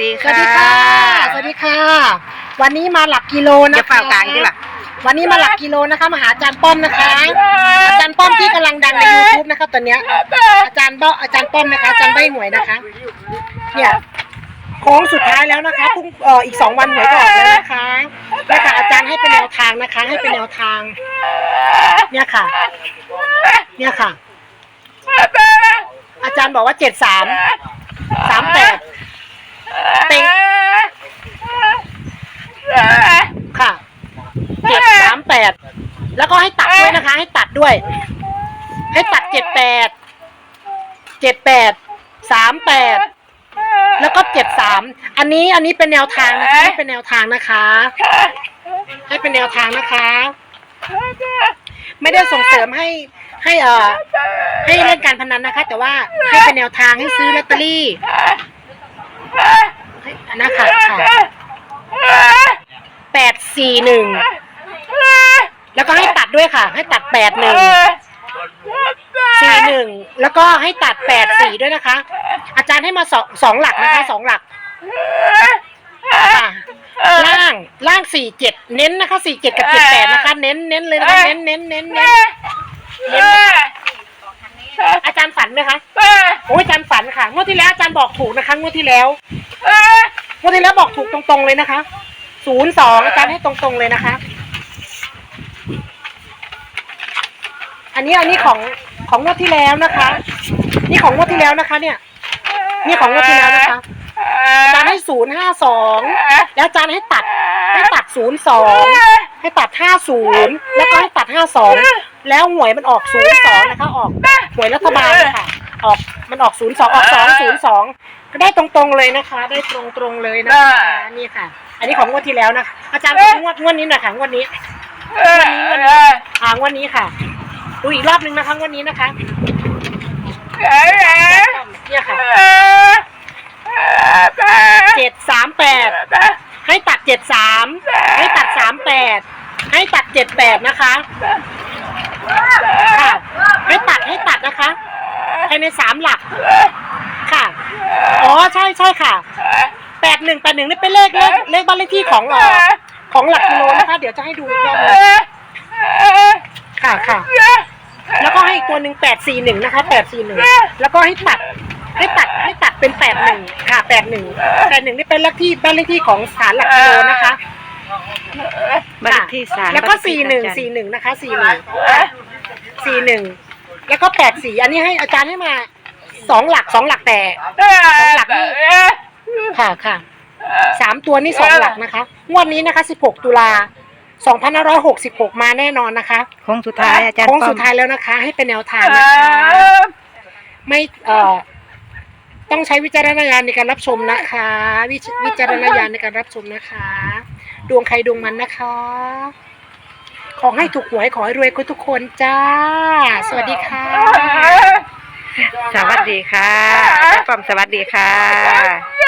ดีสวัสค่ะดีค่ะ สวัสดีค่ะ วันนี้มาหลักกิโลอนะย่าคะเฝ้ากลางที่ล่ะวันนี้มาหลักกิโลนะคะมาหาอาจารย์ป้อมนะคะ อาจารย์ป้อมที่กำลังดังใน YouTube นะคะตอนเนี้ยอาจารย์ป้อมอาจารย์ป้อมนะคะอาจารย์ใบหวยนะคะ เนี่ยโค้งสุดท้ายแล้วนะคะพรุ่งเอ่ออีกสองวันหวยก็ออกแล้วนะคะเนี่ยค่ะอาจารย์ให้เป็นแนวทางนะคะ ให้เป็นแนวทาง เนี่ยค่ะ เนี่ยค่ะ อาจารย์บอกว่าเจ็ดสามสามแปด เต็งค่ะเจ็ดสามแปดแล้วก็ให้ตัดด้วยนะคะ ให้ตัดด้วย ให้ตัดเจ็ดแปดเจ็ดแปดสามแปดแล้วก็เจ็ดสามอันนี้อันนี้เป็นแนวทางนะคะให้เป็นแนวทางนะคะ ให้เป็นแนวทางนะคะ ไม่ได้ส่งเสริมให้ให้เอ่อให้เล่นการพนันนะคะ แต่ว่าให้เป็นแนวทางให้ซื้อลอตเตอรี่ให้ นะคะค่ะแปดสี่หนึ่งแล้วก็ให้ตัดด้วยค่ะ ให้ตัดแปดหนึ่งสี่หนึ่งแล้วก็ให้ตัดแปดสี่ด้วยนะคะ อาจารย์ให้มาสองสองหลักนะคะสองหลักล่างล่างสี่เจ็ดเน้นนะคะสี่เจ็ดกับเจ็ดแปดนะคะ เน้นเน้นเลยนะคะเน้นเน้นเน้นเน้นเน้นอาจารย์ฝันไหมคะโอ้ยอาจารย์ฝันค่ะงวดที่แล้วอาจารย์บอกถูกนะคะงวดที่แล้ว งวดที่แล้วบอกถูกตรงๆเลยนะคะศูนย์สองอาจารย์ให้ตรงๆเลยนะคะ อันนี้อันนี้ของของงวดที่แล้วนะคะ นี่ของงวดที่แล้วนะคะ เนี่ย นี่ของงวดที่แล้วนะคะ อาจารย์ให้ศูนย์ห้าสองแล้วอาจารย์ให้ตัดให้ตัดศูนย์สองให้ตัดห้าศูนย์แล้วก็ให้ตัดห้าสองแล้วหวยมันออกศูนย์สองนะคะ ออกหวยรัฐบาลค่ะออกมันออกศูนย์สองออกสองศูนย์สอง ได้ตรงๆเลยนะคะ ได้ตรงๆเลยนะคะนี่ค่ะ อันนี้ของงวดที่แล้วนะคะอาจารย์งวดงวดนี้หน่อยค่ะงวดนี้อ่างวดนี้ค่ะ ดูอีกรอบหนึ่งนะคะงวดนี้นะคะเนี่ยค่ะเจ็ดสามแปดให้ตัดเจ็ดสามให้ตัดสามแปดให้ตัดเจ็ดแปดนะคะค่ะให้ตัดให้ตัดนะคะภายในสามหลักค่ะ อ๋อใช่ใช่ค่ะแปดหนึ่งแปดหนึ่งนี่เป็นเลขเลขเลขบ้านเลขที่ของเอ่อของหลักกิโลนะคะ เดี๋ยวจะให้ดูอีกรอบหนึงค่ะค่ะ แล้วก็ให้อีกตัวหนึ่งแปดสี่หนึ่งนะคะแปดสี่หนึ่งแล้วก็ให้ตัดให้ตัดให้ตัดเป็นแปดหนึ่งค่ะแปดหนึ่งแปดหนึ่งนี่เป็นเลขที่บ้านเลขที่ของสารหลักกิโลนะคะบ้านเลขที่ศาลแล้วก็บ้านเลขที่สี่หนึ่งอาจารย์สี่หนึ่งนะคะสี่หนึ่งสี่หนึ่งแล้วก็แปดสี่อันนี้ให้อาจารย์ให้มา สองหลักสองหลักแต่ค่ะค่ะสามตัวนี่สองหลักนะคะ งวดนี้นะคะสิบหกตุลาสองพันห้าร้อยหกสิบหกมาแน่นอนนะคะโค้งสุดท้ายอาจารย์โค้งป้อสุมดท้ายแล้วนะคะ ให้เป็นแนวทางนะคะไม่เอ่อต้องใช้วิจารณญาณในการรับชมนะคะ วิจวิจารณญาณในการรับชมนะคะ ดวงใครดวงมันนะคะ ขอให้ถูกหวยขอให้รวยกันทุกคนจ้า สวัสดีค่ะ สวัสดีค่ะอาจารย์ป้อมสวัสดีค่ะ